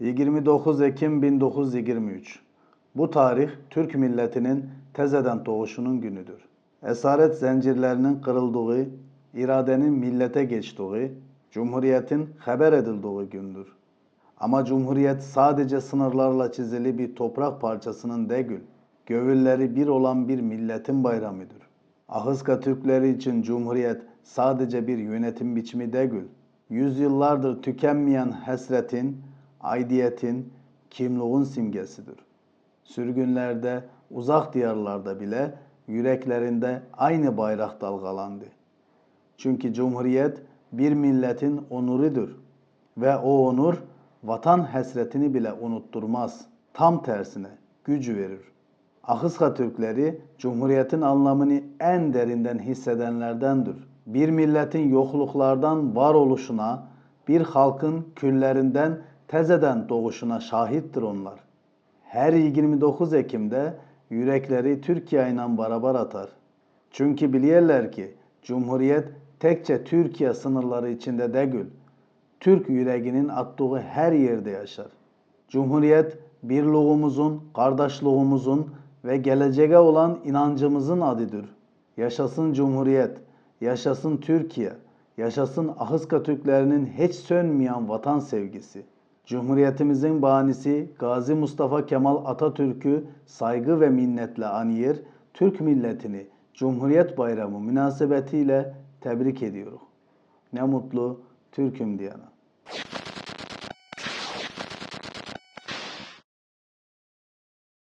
29 Ekim 1923 Bu tarih Türk milletinin tezeden doğuşunun günüdür. Esaret zincirlerinin kırıldığı, iradenin millete geçtiği, Cumhuriyetin haber edildiği gündür. Ama Cumhuriyet sadece sınırlarla çizili bir toprak parçasının değil, gövülleri bir olan bir milletin bayramıdır. Ahıska Türkleri için Cumhuriyet sadece bir yönetim biçimi değil, yüzyıllardır tükenmeyen hasretin, aidiyetin, kimliğin simgesidir. Sürgünlerde, uzak diyarlarda bile yüreklerinde aynı bayrak dalgalandı. Çünkü Cumhuriyet bir milletin onurudur ve o onur vatan hasretini bile unutturmaz. Tam tersine gücü verir. Ahıska Türkleri Cumhuriyet'in anlamını en derinden hissedenlerdendir. Bir milletin yokluklardan varoluşuna, bir halkın küllerinden tezeden doğuşuna şahittir onlar. Her 29 Ekim'de yürekleri Türkiye ile beraber atar. Çünkü biliyorlar ki Cumhuriyet tekçe Türkiye sınırları içinde değil, Türk yüreğinin attığı her yerde yaşar. Cumhuriyet birliğimizin, kardeşliğimizin ve geleceğe olan inancımızın adıdır. Yaşasın Cumhuriyet, yaşasın Türkiye, yaşasın Ahıska Türklerinin hiç sönmeyen vatan sevgisi. Cumhuriyetimizin banisi Gazi Mustafa Kemal Atatürk'ü saygı ve minnetle anıyor, Türk milletini Cumhuriyet Bayramı münasebetiyle tebrik ediyoruz. Ne mutlu Türk'üm diyene.